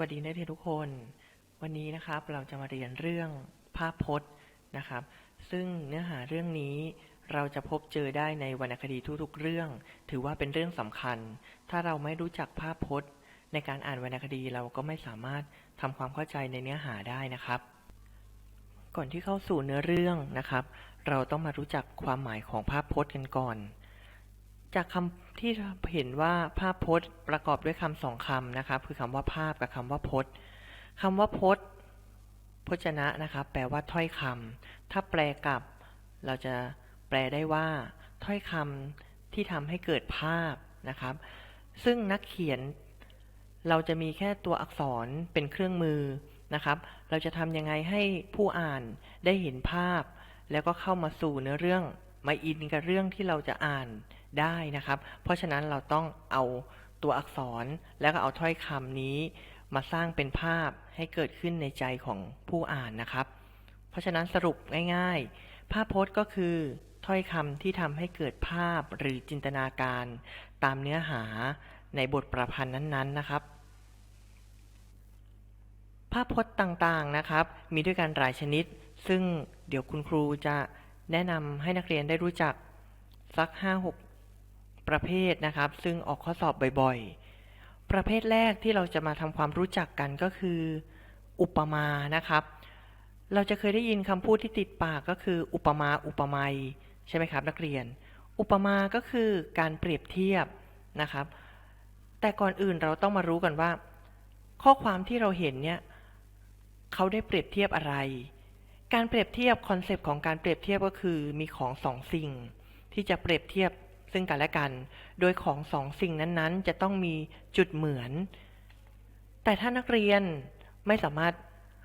วัสดีนักเรียนทุกคน วันนี้นะครับเราจะมาเรียนเรื่องภาพพจน์นะครับ ซึ่งเนื้อหาเรื่องนี้เราจะพบเจอได้ในวรรณคดีทุกๆเรื่อง ถือว่าเป็นเรื่องสำคัญ ถ้าเราไม่รู้จักภาพพจน์ ในการอ่านวรรณคดีเราก็ไม่สามารถทำความเข้าใจในเนื้อหาได้นะครับ ก่อนที่เข้าสู่เนื้อเรื่องนะครับ เราต้องมารู้จักความหมายของภาพพจน์กันก่อน จากคำที่เห็นว่าภาพพจน์ประกอบด้วยคำสองคำนะครับ คือคำว่าภาพกับคำว่าพจน์คำว่าพจน์ พจนะนะครับ แปลว่าถ้อยคำถ้าแปลกลับ เราจะแปลได้ว่า ถ้อยคำที่ทำให้เกิดภาพนะครับ ซึ่งนักเขียน เราจะมีแค่ตัวอักษรเป็นเครื่องมือนะครับ เราจะทำยังไงให้ผู้อ่านได้เห็นภาพ แล้วก็เข้ามาสู่เนื้อเรื่องมาอินกับเรื่องที่เราจะอ่าน ได้นะครับ เพราะฉะนั้นเราต้องเอาตัวอักษรแล้วก็เอาถ้อยคำนี้ มาสร้างเป็นภาพให้เกิดขึ้นในใจของผู้อ่านนะครับ เพราะฉะนั้นสรุปง่าย ๆ ภาพพจน์ก็คือถ้อยคำที่ทำให้เกิดภาพหรือจินตนาการ ตามเนื้อหาในบทประพันธ์นั้น ๆ นะครับ ภาพพจน์ต่างๆนะครับ มีด้วยกันหลายชนิด ซึ่งเดี๋ยวคุณครูจะแนะนำให้นักเรียนได้รู้จักสัก 5-6 ประเภทนะครับ ซึ่งออกข้อสอบบ่อยๆ ประเภทแรกที่เราจะมาทำความรู้จักกันก็คือ อุปมานะครับ เราจะเคยได้ยินคำพูดที่ติดปากก็คือ อุปมาอุปไมยใช่ไหมครับ นักเรียน อุปมาก็คือการเปรียบเทียบนะครับ แต่ก่อนอื่นเราต้องมารู้กันว่า ข้อความที่เราเห็นเนี่ยเขาได้เปรียบเทียบอะไร การเปรียบเทียบคอนเซปต์ของการเปรียบเทียบก็คือมีของสองสิ่ง ที่จะเปรียบเทียบ ซึ่งกันและกัน โดยของสองสิ่งนั้นๆ จะต้องมีจุดเหมือน แต่ถ้านักเรียนไม่สามารถ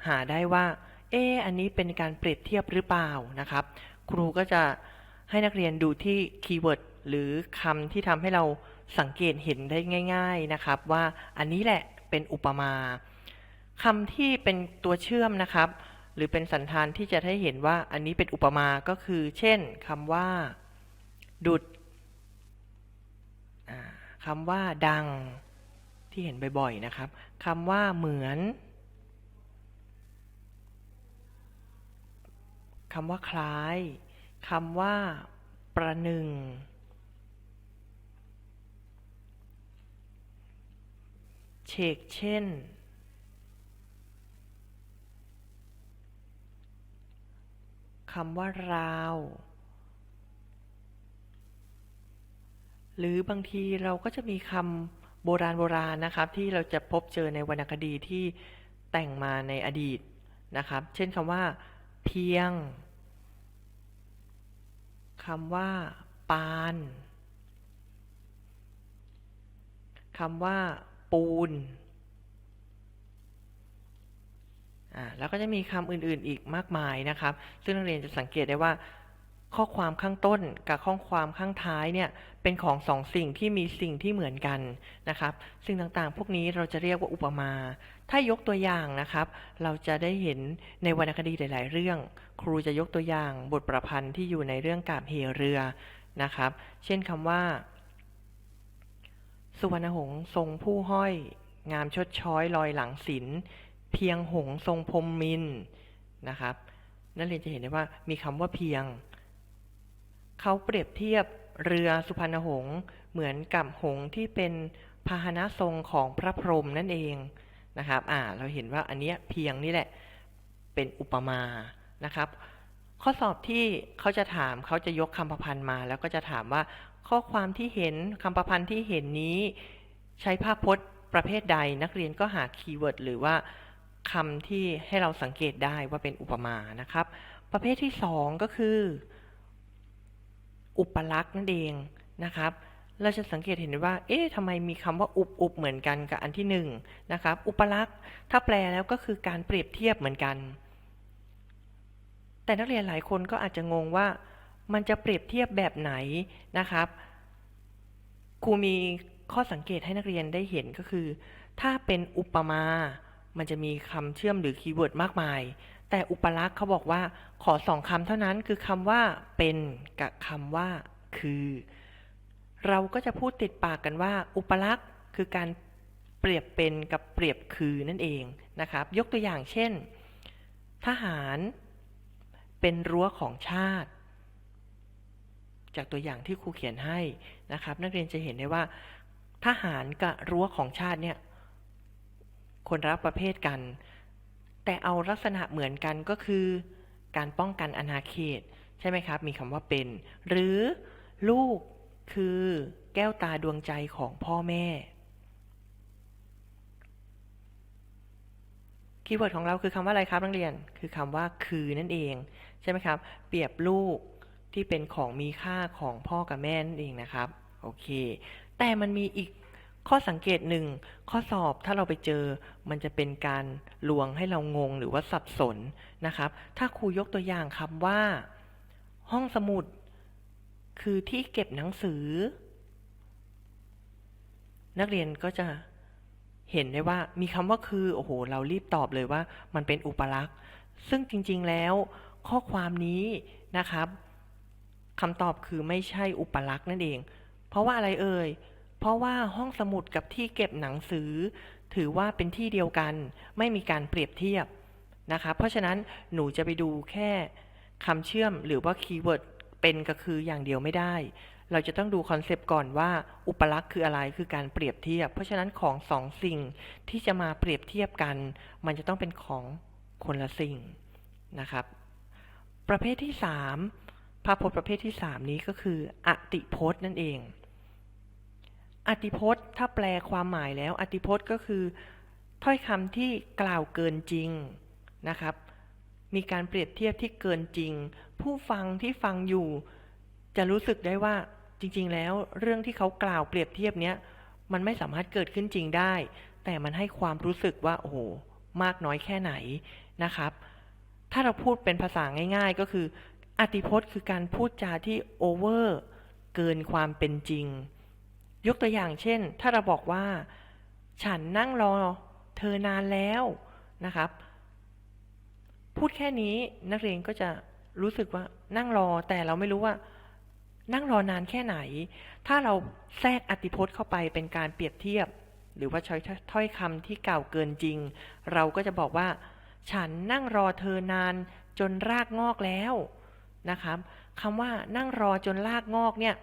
หาได้ว่า เอออันนี้เป็นการเปรียบเทียบหรือเปล่านะครับ ครูก็จะให้นักเรียนดูที่คีย์เวิร์ดหรือคำที่ทำให้เราสังเกตเห็นได้ง่าย ๆนะครับ ว่าอันนี้แหละเป็นอุปมาคำที่เป็นตัวเชื่อมนะครับ หรือเป็นสันธานที่จะให้เห็นว่าอันนี้เป็นอุปมาก็คือ เช่นคำว่า ดุด คำว่าดังที่เห็นบ่อยๆนะครับคำว่าเหมือนคำว่าคล้ายคำว่าประหนึ่งเชกเช่น คำว่าราว หรือบางทีเราก็จะมีคำโบราณโบราณนะครับ ที่เราจะพบเจอในวรรณคดีที่แต่งมาในอดีตนะครับ เช่นคำว่า เพียงคำว่า ปานคำว่า ปูนอ่าแล้วก็จะมีคำอื่นๆอีกมากมายนะครับ ซึ่งนักเรียนจะสังเกตได้ว่า ข้อความข้างต้นกับข้อความข้างท้ายเนี่ยเป็นของสองสิ่งที่มีสิ่งที่เหมือนกันนะครับสิ่งต่างๆ พวกนี้เราจะเรียกว่าอุปมา ถ้ายกตัวอย่างนะครับ เราจะได้เห็นในวรรณคดีหลาย ๆ เรื่อง ครูจะยกตัวอย่างบทประพันธ์ที่อยู่ในเรื่องกาบเหเรือนะครับ เช่นคำว่า สุวรรณหงส์ทรงผู้ห้อย งามชดช้อยลอยหลังศิลเพียงหงส์ทรงพรมมินนะครับ นักเรียนจะเห็นได้ว่ามีคำว่าเพียง เขาเปรียบเทียบเรือสุพรรณหงส์เหมือนกับหงส์ที่เป็นพาหนะทรงของพระพรหมนั่นเองนะครับอ่าเราเห็นว่าอันเนี้ยเพียงนี่แหละเป็นอุปมานะครับ ข้อสอบที่เขาจะถามเขาจะยกคำประพันธ์มา แล้วก็จะถามว่าข้อความที่เห็นคำประพันธ์ที่เห็นนี้ ใช้ภาพพจน์ประเภทใด นักเรียนก็หาคีย์เวิร์ดหรือว่าคำที่ให้เราสังเกตได้ว่าเป็นอุปมานะครับ ประเภทที่สองก็คือ อุปลักษณ์นั่นเองนะครับเราจะสังเกตเห็นว่า เอ๊ะทำไมมีคำว่าอุบอุบเหมือนกันกับอันที่หนึ่งนะครับ อุปลักษณ์ ถ้าแปลแล้วก็คือการเปรียบเทียบเหมือนกัน แต่นักเรียนหลายคนก็อาจจะงงว่า มันจะเปรียบเทียบแบบไหนนะครับ ครูมีข้อสังเกตให้นักเรียนได้เห็นก็คือ ถ้าเป็นอุปมา มันจะมีคำเชื่อมหรือคีย์เวิร์ดมากมาย แต่อุปลักษณ์เขาบอกว่า ขอสองคำเท่านั้นคือคำว่าเป็นกับคำว่า คือ เราก็จะพูดติดปากกันว่า อุปลักษณ์คือการเปรียบเป็นกับเปรียบคือนั่นเองนะครับ ยกตัวอย่างเช่น ทหารเป็นรั้วของชาติ จากตัวอย่างที่ครูเขียนให้นะครับ นักเรียนจะเห็นได้ว่า ทหารกับรั้วของชาติเนี่ยคนรับประเภทกัน แต่เอาลักษณะเหมือนกันก็คือ การป้องกันอาณาเขต ใช่ไหมครับ มีคำว่าเป็น หรือลูกคือแก้วตาดวงใจของพ่อแม่ คีย์เวิร์ดของเราคือคำว่าอะไรครับนักเรียน คือคำว่าคือนั่นเอง ใช่ไหมครับ เปรียบลูกที่เป็นของมีค่าของพ่อกับแม่นั่นเองนะครับ โอเค แต่มันมีอีก ข้อสังเกตหนึ่งข้อสอบถ้าเราไปเจอ มันจะเป็นการลวงให้เรางงหรือว่าสับสนนะครับ ถ้าครูยกตัวอย่างคำว่า ห้องสมุด คือที่เก็บหนังสือ นักเรียนก็จะเห็นได้ว่ามีคำว่าคือ โอ้โห เรารีบตอบเลยว่า มันเป็นอุปลักษณ์ ซึ่งจริงๆแล้ว ข้อความนี้นะครับคำตอบคือไม่ใช่อุปลักษณ์นั่นเอง เพราะว่าอะไรเอ่ย เพราะว่าห้องสมุดกับที่เก็บหนังสือ ถือว่าเป็นที่เดียวกัน ไม่มีการเปรียบเทียบนะคะ เพราะฉะนั้นหนูจะไปดูแค่คำเชื่อมหรือว่าคีย์เวิร์ดเป็นก็คืออย่างเดียวไม่ได้ เราจะต้องดูคอนเซปต์ก่อนว่า อุปลักษณ์คืออะไรคือการเปรียบเทียบ เพราะฉะนั้นของสองสิ่งที่จะมาเปรียบเทียบกัน มันจะต้องเป็นของคนละสิ่งนะครับ ประเภทที่สามภาพพจน์ประเภทที่สามนี้ก็คือ อติพจน์นั่นเอง อติพจน์ ถ้าแปลความหมายแล้ว อติพจน์ก็คือ ถ้อยคำที่กล่าวเกินจริงนะครับ มีการเปรียบเทียบที่เกินจริง ผู้ฟังที่ฟังอยู่ จะรู้สึกได้ว่าจริง ๆ แล้วเรื่องที่เขากล่าวเปรียบเทียบเนี้ยมันไม่สามารถเกิดขึ้นจริงได้ แต่มันให้ความรู้สึกว่าโอ้โหมากน้อยแค่ไหนนะครับ ถ้าเราพูดเป็นภาษาง่าย ๆ ก็คืออติพจน์คือการพูดจาที่โอเวอร์เกินความเป็นจริง ยกตัวอย่างเช่น ถ้าเราบอกว่า ฉันนั่งรอเธอนานแล้วนะครับ พูดแค่นี้นักเรียนก็จะรู้สึกว่านั่งรอแต่เราไม่รู้ว่า นั่งรอนานแค่ไหน ถ้าเราแทรกอติพจน์เข้าไปเป็นการเปรียบเทียบ หรือว่าใช้ถ้อยคำที่กล่าวเกินจริง เราก็จะบอกว่า ฉันนั่งรอเธอนานจนรากงอกแล้วนะครับคำว่านั่งรอจนรากงอกเนี่ย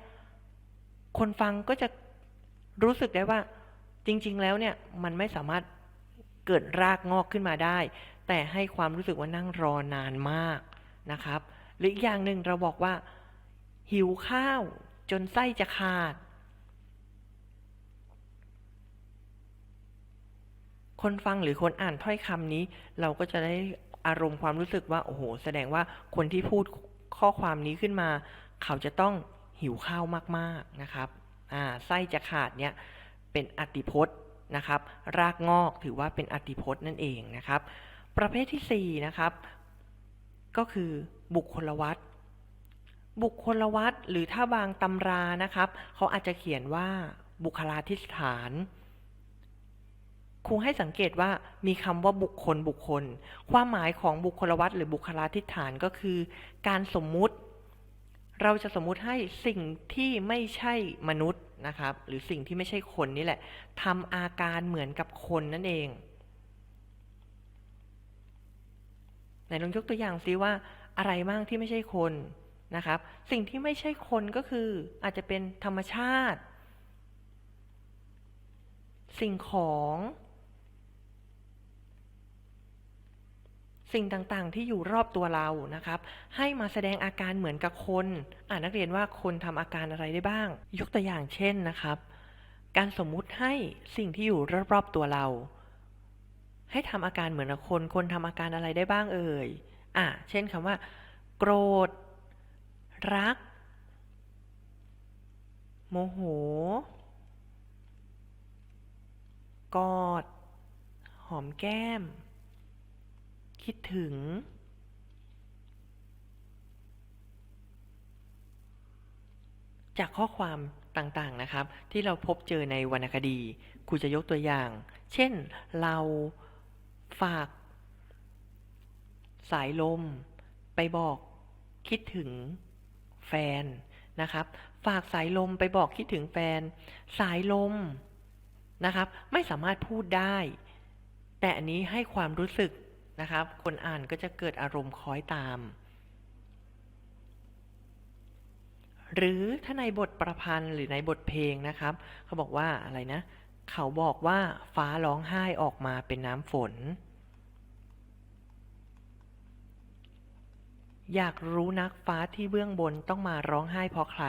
คนฟังก็จะ รู้สึกได้ว่าจริง ๆ แล้วเนี่ยมันไม่สามารถเกิดรากงอกขึ้นมาได้ แต่ให้ความรู้สึกว่านั่งรอนานมากนะครับ หรืออีกอย่างหนึ่งเราบอกว่า หิวข้าวจนไส้จะขาด คนฟังหรือคนอ่านถ้อยคำนี้ เราก็จะได้อารมณ์ความรู้สึกว่า โอ้โห แสดงว่าคนที่พูดข้อความนี้ขึ้นมา เขาจะต้องหิวข้าวมาก ๆ นะครับ ส้จะขาดเนี่ยเป็นอติพจน์นะครับ รากงอกถือว่าเป็นอติพจน์นั่นเองนะครับ ประเภทที่4นะครับก็คือบุคคลวัตรบุคคลวัตรหรือถ้าบางตำรานะครับเขาอาจจะเขียนว่าบุคลาธิสถานครูให้สังเกตว่ามีคำว่าบุคคลบุคคล ความหมายของบุคคลวัตรหรือบุคลาธิฐานก็คือ การสมมุติ เราจะสมมุติให้สิ่งที่ไม่ใช่มนุษย์ นะครับ หรือสิ่งที่ไม่ใช่คนนี่แหละทำอาการเหมือนกับคนนั่นเองไหนลองยกตัวอย่างซิว่าอะไรบ้างที่ไม่ใช่คนนะครับ สิ่งที่ไม่ใช่คนก็คืออาจจะเป็นธรรมชาติ สิ่งของ สิ่งต่างๆ ที่อยู่รอบตัวเรานะครับ ให้มาแสดงอาการเหมือนกับคนอ่านักเรียนว่าคนทำอาการอะไรได้บ้าง ยกตัวอย่างเช่นนะครับ การสมมุติให้สิ่งที่อยู่รอบๆตัวเรา ให้ทำอาการเหมือนกับคน คนทำอาการอะไรได้บ้างเอ่ยอะเช่นคำว่า โกรธ รัก โมโห กอด หอมแก้ม คิดถึง จากข้อความต่างๆนะครับ ที่เราพบเจอในวรรณคดีครูจะยกตัวอย่าง เช่นเราฝาก สายลม ไปบอกคิดถึงแฟนนะครับ ฝากสายลมไปบอกคิดถึงแฟน สายลมนะครับ ไม่สามารถพูดได้ แต่อันนี้ให้ความรู้สึก นะครับ คนอ่านก็จะเกิดอารมณ์คล้อยตาม หรือถ้าในบทประพันธ์หรือในบทเพลงนะครับ เขาบอกว่าอะไรนะ เขาบอกว่าฟ้าร้องไห้ออกมาเป็นน้ำฝน อยากรู้นักฟ้าที่เบื้องบนต้องมาร้องไห้เพราะใคร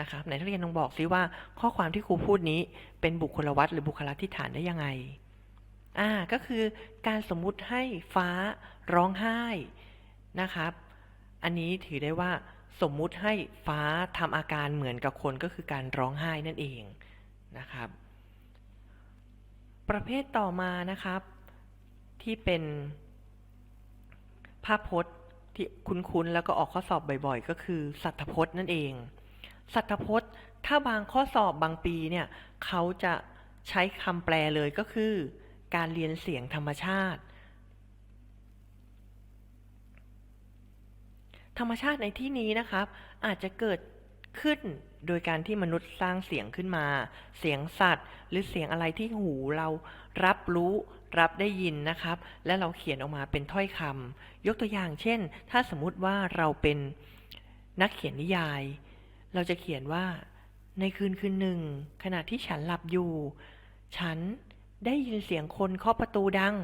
นะครับไหนนักเรียนลองบอกซิว่าข้อความที่ครูพูดนี้เป็นบุคลวัตหรือบุคลาธิฐานได้ยังไง อ่าก็คือการสมมุติให้ฟ้าร้องไห้นะครับ อันนี้ถือได้ว่าสมมุติให้ฟ้าทำอาการเหมือนกับคนก็คือการร้องไห้นั่นเองนะครับ ประเภทต่อมานะครับ ที่เป็นภาพพจน์ที่คุ้นๆแล้วก็ออกข้อสอบบ่อยๆ ก็คือสัทธพจน์นั่นเอง สัทธพจน์ถ้าบางข้อสอบบางปีเนี่ยเขาจะใช้คำแปลเลยก็คือ การเรียนเสียงธรรมชาติ ธรรมชาติในที่นี้นะครับ อาจจะเกิดขึ้นโดยการที่มนุษย์สร้างเสียงขึ้นมา เสียงสัตว์ หรือเสียงอะไรที่หูเรารับรู้รับได้ยินนะครับ และเราเขียนออกมาเป็นถ้อยคำยกตัวอย่างเช่น ถ้าสมมุติว่าเราเป็นนักเขียนนิยาย เราจะเขียนว่า ในคืนคืนหนึ่ง ขณะที่ฉันหลับอยู่ ฉัน ได้ยินเสียงคนเคาะประตูดัง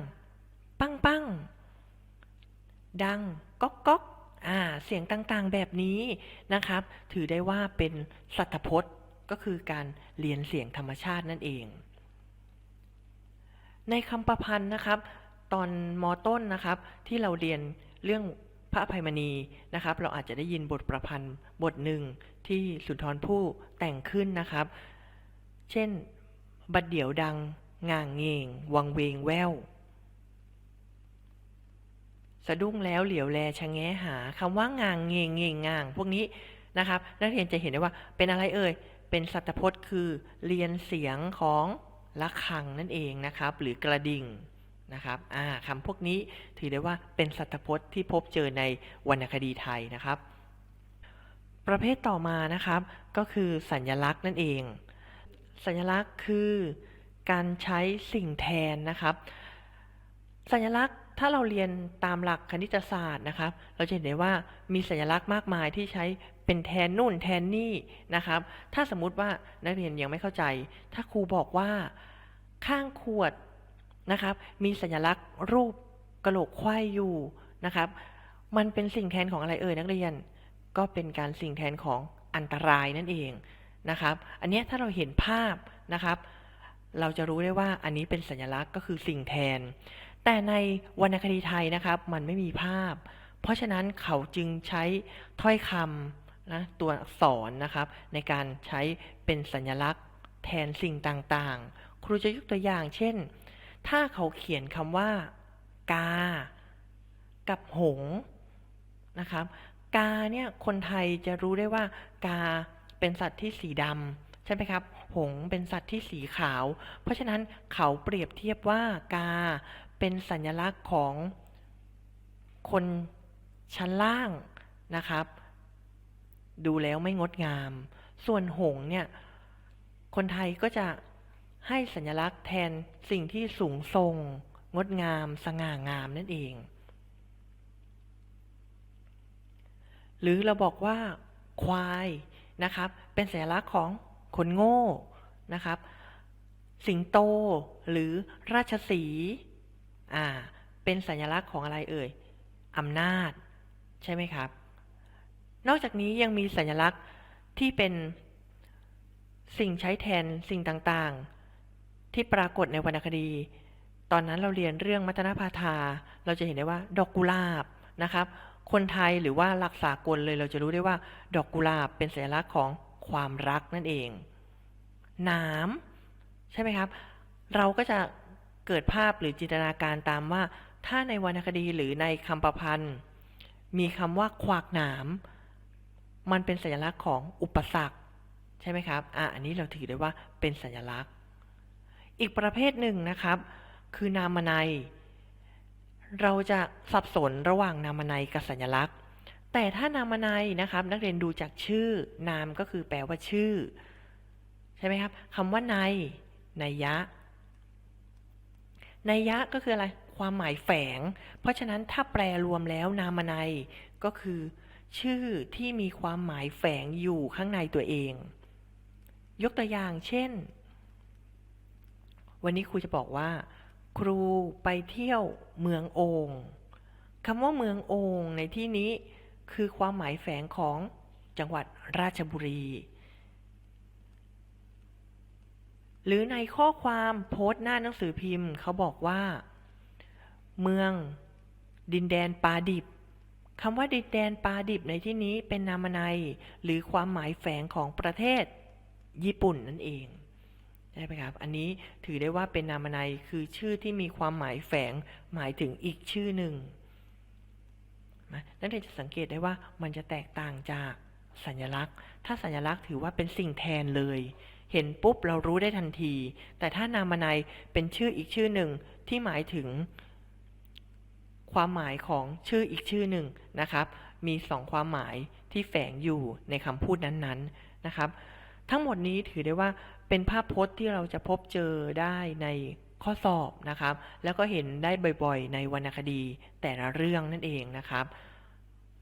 ปังปังดังก๊อกก๊อกอ่าเสียงต่างๆแบบนี้นะครับ ถือได้ว่าเป็นสัทธพจน์ก็คือการเรียนเสียงธรรมชาตินั่นเอง ในคำประพันธ์นะครับ ตอนมต้นนะครับ ที่เราเรียนเรื่องพระอภัยมณีนะครับ เราอาจจะได้ยินบทประพันธ์บทหนึ่งที่สุนทรภู่แต่งขึ้นนะครับ เช่น บัดเดี๋ยวดัง ง่างเงง วังเวงแวว สะดุ้งแล้วเหลียวแลชะแงหาคำว่างางเงงเงงงาง พวกนี้นะครับ นักเรียนจะเห็นได้ว่าเป็นอะไรเอ่ย เป็นสัตพจน์คือเรียนเสียงของระฆังนั่นเองนะครับ หรือกระดิ่งนะครับอ่าคำพวกนี้ถือได้ว่าเป็นสัตพจน์ที่พบเจอในวรรณคดีไทยนะครับ ประเภทต่อมานะครับ ก็คือสัญลักษณ์นั่นเอง สัญลักษณ์คือ การใช้สิ่งแทนนะครับ สัญลักษณ์ถ้าเราเรียนตามหลักคณิตศาสตร์นะครับ เราจะเห็นได้ว่ามีสัญลักษณ์มากมายที่ใช้เป็นแทนนู่นแทนนี่นะครับ ถ้าสมมุติว่านักเรียนยังไม่เข้าใจ ถ้าครูบอกว่าข้างขวดนะครับ มีสัญลักษณ์รูปกระโหลกไขว้อยู่นะครับ มันเป็นสิ่งแทนของอะไรเอ่ยนักเรียน ก็เป็นการสิ่งแทนของอันตรายนั่นเองนะครับ อันนี้ถ้าเราเห็นภาพนะครับ เราจะรู้ได้ว่าอันนี้เป็นสัญลักษณ์ก็คือสิ่งแทน แต่ในวรรณคดีไทยนะครับมันไม่มีภาพ เพราะฉะนั้นเขาจึงใช้ถ้อยคำนะตัวอักษรนะครับ ในการใช้เป็นสัญลักษณ์ แทนสิ่งต่างๆ ครูจะยกตัวอย่าง เช่น ถ้าเขาเขียนคำว่า กา กับหงนะครับ กาเนี่ยคนไทยจะรู้ได้ว่า กาเป็นสัตว์ที่สีดำ ใช่ไหมครับ หงเป็นสัตว์ที่สีขาว เพราะฉะนั้นเขาเปรียบเทียบว่ากาเป็นสัญลักษณ์ของคนชั้นล่างนะครับ ดูแล้วไม่งดงาม ส่วนหงเนี่ย คนไทยก็จะให้สัญลักษณ์แทนสิ่งที่สูงทรง งดงาม สง่างามนั่นเอง หรือเราบอกว่าควายนะครับ เป็นสัญลักษณ์ของ คนโง่นะครับ สิงโตหรือราชสีอ่าเป็นสัญลักษณ์ของอะไรเอ่ยอำนาจ ใช่ไหมครับ นอกจากนี้ยังมีสัญลักษณ์ที่เป็นสิ่งใช้แทนสิ่งต่างๆ ที่ปรากฏในวรรณคดี ตอนนั้นเราเรียนเรื่องมัตนพาทาเราจะเห็นได้ว่า ดอกกุหลาบนะครับ คนไทยหรือว่าหลักสากลเลยเราจะรู้ได้ว่า ดอกกุหลาบเป็นสัญลักษณ์ของ ความรักนั่นเองนามใช่ไหมครับ เราก็จะเกิดภาพหรือจินตนาการตามว่า ถ้าในวรรณคดีหรือในคำประพันธ์ มีคำว่าขวากหนามมันเป็นสัญลักษณ์ของอุปสรรค ใช่ไหมครับ อะอันนี้เราถือได้ว่าเป็นสัญลักษณ์ อีกประเภทหนึ่งนะครับ คือนามนัยเราจะสับสนระหว่างนามนัยกับสัญลักษณ์ แต่ถ้านามนัยนะครับ นักเรียนดูจากชื่อนามก็คือแปลว่าชื่อ ใช่ไหมครับคำว่าในนัยยะนัยยะก็คืออะไร ความหมายแฝง เพราะฉะนั้นถ้าแปลรวมแล้วนามนัยก็คือ ชื่อที่มีความหมายแฝงอยู่ข้างในตัวเอง ยกตัวอย่างเช่น วันนี้ครูจะบอกว่า ครูไปเที่ยวเมืองโองคำว่าเมืองโองในที่นี้ คือความหมายแฝงของจังหวัดราชบุรี หรือในข้อความโพสต์หน้าหนังสือพิมพ์ เขาบอกว่า เมือง ดินแดนปาดิบคำว่าดินแดนปาดิบในที่นี้เป็นนามนัยหรือความหมายแฝงของประเทศ ญี่ปุ่นนั่นเองใช่ไหมครับ อันนี้ถือได้ว่าเป็นนามนัยคือชื่อที่มีความหมายแฝงหมายถึงอีกชื่อหนึ่ง นะนักเรียนจะสังเกตได้ว่ามันจะแตกต่างจากสัญลักษณ์ ถ้าสัญลักษณ์ถือว่าเป็นสิ่งแทนเลย เห็นปุ๊บเรารู้ได้ทันที แต่ถ้านามนัยเป็นชื่ออีกชื่อหนึ่งที่หมายถึง ความหมายของชื่ออีกชื่อหนึ่งนะครับ มีสองความหมายที่แฝงอยู่ในคำพูดนั้นๆนะครับ ทั้งหมดนี้ถือได้ว่าเป็นภาพพจน์ที่เราจะพบเจอได้ใน ข้อสอบนะครับ แล้วก็เห็นได้บ่อยๆ ในวรรณคดีแต่ละเรื่องนั่นเองนะครับ